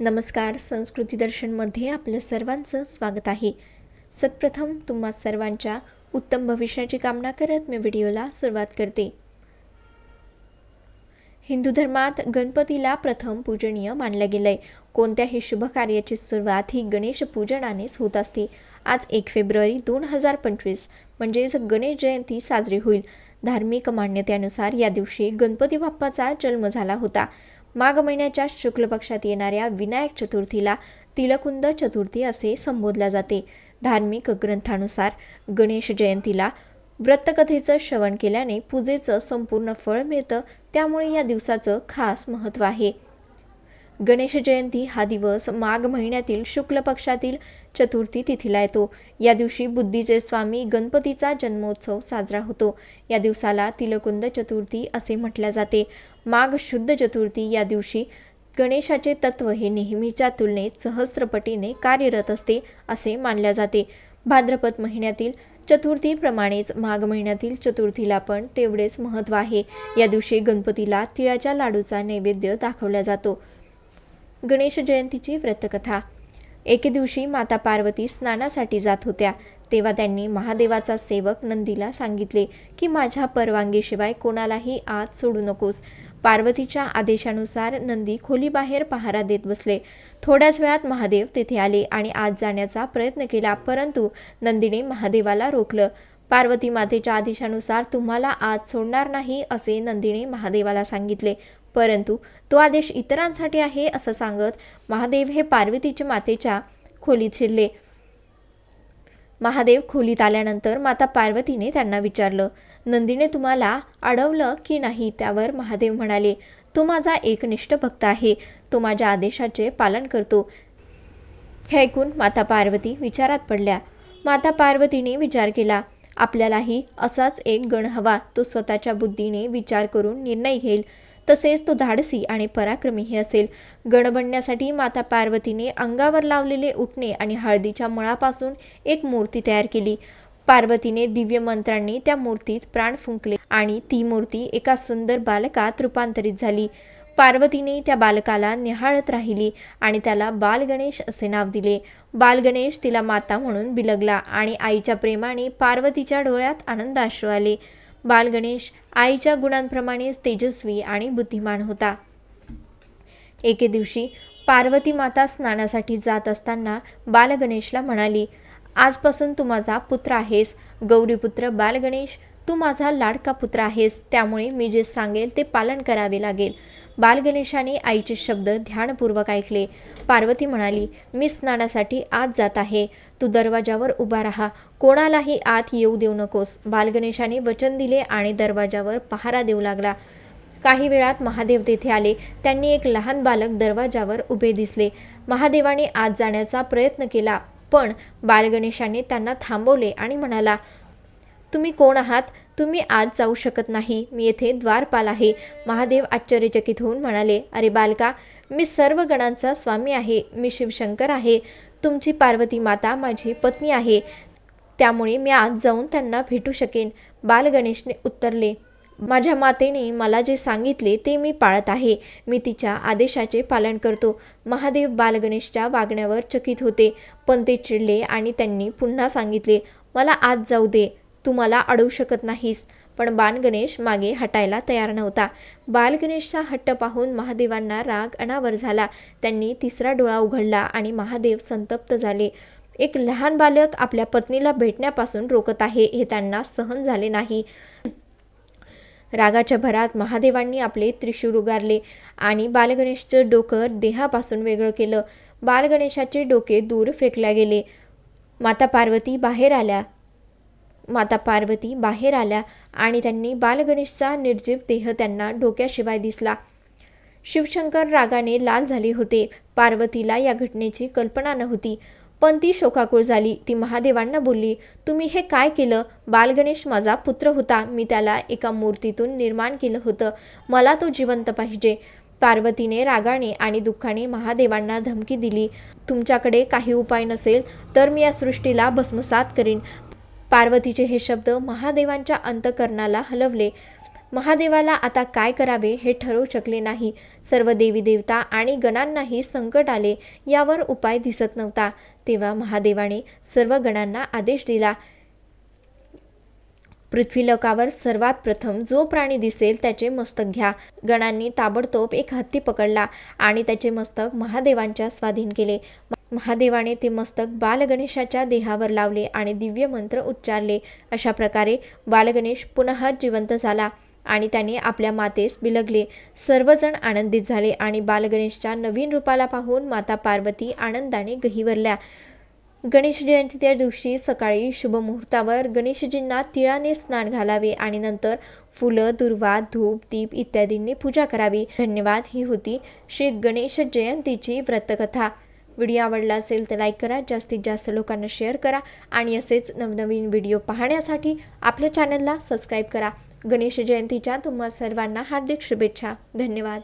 नमस्कार संस्कृती दर्शनमध्ये आपलं सर्वांचं स्वागत आहे. सत्प्रथम तुम्हा सर्वांच्या उत्तम भविष्याची कामना करत मी व्हिडिओला सुरुवात करते. हिंदू धर्मात गणपतीला प्रथम पूजनीय मानलं गेलंय. कोणत्याही शुभ कार्याची सुरुवात ही गणेश पूजनानेच होत असते. आज एक फेब्रुवारी दोन हजार पंचवीस म्हणजेच गणेश जयंती साजरी होईल. धार्मिक मान्यतेनुसार या दिवशी गणपती बाप्पाचा जन्म झाला होता. माघ महिन्याच्या शुक्ल पक्षात येणाऱ्या विनायक चतुर्थीला तिलकुंद चतुर्थी असे संबोधल्या जाते. धार्मिक ग्रंथानुसार गणेश जयंतीला व्रतकथेचं श्रवण केल्याने पूजेचं संपूर्ण फळ मिळतं त्यामुळे या दिवसाचं खास महत्त्व आहे. गणेश जयंती हा दिवस माघ महिन्यातील शुक्ल पक्षातील चतुर्थी तिथीला येतो. या दिवशी बुद्धीचे स्वामी गणपतीचा जन्मोत्सव साजरा होतो. या दिवसाला तिलकुंद चतुर्थी असे म्हटले जाते. माघ शुद्ध चतुर्थी या दिवशी गणेशाचे तत्व हे नेहमीच्या तुलनेत सहस्त्रपटीने कार्यरत असते असे मानले जाते. भाद्रपद महिन्यातील चतुर्थीप्रमाणेच माघ महिन्यातील चतुर्थीला पण तेवढेच महत्त्व आहे. या दिवशी गणपतीला तिळाच्या लाडूचा नैवेद्य दाखवला जातो. गणेश जयंतीची व्रतकथा. एके दिवशी माता पार्वती स्नानासाठी जात होत्या तेव्हा त्यांनी महादेवाचा सेवक नंदीला सांगितले की माझ्या परवानगीशिवाय कोणालाही आत सोडू नकोस. पार्वतीच्या आदेशानुसार नंदी खोलीबाहेर पहारा देत बसले. थोड्याच वेळात महादेव तेथे आले आणि आत जाण्याचा प्रयत्न केला परंतु नंदीने महादेवाला रोखलं. पार्वती मातेच्या आदेशानुसार तुम्हाला आज सोडणार नाही असे नंदीने महादेवाला सांगितले. परंतु तो आदेश इतरांसाठी आहे असं सांगत महादेव हे पार्वतीच्या मातेच्या खोलीत शिरले. महादेव खोलीत आल्यानंतर माता पार्वतीने त्यांना विचारलं नंदीने तुम्हाला अडवलं की नाही? त्यावर महादेव म्हणाले तो माझा एकनिष्ठ भक्त आहे. तो माझ्या आदेशाचे पालन करतो. हे ऐकून माता पार्वती विचारात पडल्या. माता पार्वतीने विचार केला आपल्यालाही असाच एक गण हवा तो स्वतःच्या बुद्धीने विचार करून निर्णय घेईल. तसेच तो धाडसी आणि पराक्रमीही असेल. गण बनण्यासाठी माता पार्वतीने अंगावर लावलेले उठणे आणि हळदीच्या मळापासून एक मूर्ती तयार केली. पार्वतीने दिव्य मंत्रांनी त्या मूर्तीत प्राण फुंकले आणि ती मूर्ती एका सुंदर बालकात रूपांतरित झाली. पार्वतीने त्या बालकाला निहाळत राहिली आणि त्याला बालगणेश असे नाव दिले. बालगणेश तिला माता म्हणून बिलगला आणि आईच्या प्रेमाने पार्वतीच्या डोळ्यात आनंदाश्रू आले बालगणेश आईच्या गुणांप्रमाणेच तेजस्वी आणि बुद्धिमान होता. एके दिवशी पार्वती माता स्नानासाठी जात असताना बालगणेशला म्हणाली आजपासून तू माझा पुत्र आहेस. गौरीपुत्र बालगणेश तू माझा लाडका पुत्र आहेस. त्यामुळे मी जे सांगेल ते पालन करावे लागेल. बालगणेशाने आईचे शब्द ध्यानपूर्वक ऐकले. पार्वती म्हणाली मी स्नानासाठी आत जात आहे. तू दरवाजावर उभा राहा. कोणालाही आत येऊ देऊ नकोस. बालगणेशाने वचन दिले आणि दरवाजावर पहारा देऊ लागला. काही वेळात महादेव तेथे आले. त्यांनी एक लहान बालक दरवाजावर उभे दिसले. महादेवाने आत जाण्याचा प्रयत्न केला पण बालगणेशाने त्यांना थांबवले आणि म्हणाला तुम्ही कोण आहात? तुम्ही आज जाऊ शकत नाही. मी येथे द्वारपाल आहे. महादेव आश्चर्यचकित होऊन म्हणाले अरे बालका मी सर्व गणांचा स्वामी आहे. मी शिवशंकर आहे. तुमची पार्वती माता माझी पत्नी आहे. त्यामुळे मी आज जाऊन त्यांना भेटू शकेन. बालगणेशने उत्तरले माझ्या मातेने मला जे सांगितले ते मी पाळत आहे. मी तिच्या आदेशाचे पालन करतो. महादेव बालगणेशच्या वागण्यावर चकित होते पण ते चिडले आणि त्यांनी पुन्हा सांगितले मला आज जाऊ दे. तू मला अडवू शकत नाहीस. पण बाणगणेश मागे हटायला तयार नव्हता. बालगणेशचा हट्ट पाहून महादेवांना राग अनावर झाला. त्यांनी तिसरा डोळा उघडला आणि महादेव संतप्त झाले. एक लहान बालक आपल्या पत्नीला भेटण्यापासून रोकत आहे हे त्यांना सहन झाले नाही. रागाच्या भरात महादेवांनी आपले त्रिशूर उगारले आणि बालगणेशचं डोकं देहापासून वेगळं केलं. बालगणेशाचे डोके दूर फेकल्या गेले. माता पार्वती बाहेर आल्या. माता पार्वती बाहेर आल्या आणि त्यांनी बालगणेशचा निर्जीव देह त्यांना डोक्याशिवाय दिसला. शिवशंकर रागाने लाल झाले होते. पार्वतीला या घटनेची कल्पना नव्हती. पण ती शोकाकुळ झाली. ती महादेवांना बोलली तुम्ही हे काय केलं? बालगणेश माझा पुत्र होता. मी त्याला एका मूर्तीतून निर्माण केलं होतं. मला तो जिवंत पाहिजे. पार्वतीने रागाने आणि दुःखाने महादेवांना धमकी दिली तुमच्याकडे काही उपाय नसेल तर मी या सृष्टीला भस्मसात करीन. पार्वतीचे हे शब्द महादेवांच्या अंतकरणाला हलवले. महादेवाला आता काय करावे हे ठरवू शकले नाही. सर्व देवी देवता आणि गणांनाही संकट आले यावर उपाय दिसत नव्हता. तेव्हा महादेवाने सर्व गणांना आदेश दिला. पृथ्वीलोकावर सर्वात प्रथम जो प्राणी दिसेल त्याचे मस्तक घ्या. गणांनी ताबडतोब एक हत्ती पकडला आणि त्याचे मस्तक महादेवांच्या स्वाधीन केले. महादेवाने ते मस्तक बालगणेशाच्या देहावर लावले आणि दिव्य मंत्र उच्चारले. अशा प्रकारे बालगणेश पुन्हा जिवंत झाला आणि त्याने आपल्या मातेस बिलगले. सर्वजण आनंदित झाले आणि बालगणेशच्या नवीन रूपाला पाहून माता पार्वती आनंदाने गहिवरल्या. गणेश जयंतीच्या दिवशी सकाळी शुभमुहूर्तावर गणेशजींना तिळाने स्नान घालावे आणि नंतर फुलं दुर्वा धूप दीप इत्यादींनी पूजा करावी. धन्यवाद. ही होती श्री गणेश जयंतीची व्रतकथा. व्हिडिओ आवडला असेल तर लाईक करा जास्तीत जास्त लोकांना शेअर करा आणि असेच नवनवीन व्हिडिओ पाहण्यासाठी आपल्या चॅनलला सबस्क्राईब करा. गणेश जयंतीच्या तुम्हा सर्वांना हार्दिक शुभेच्छा. धन्यवाद.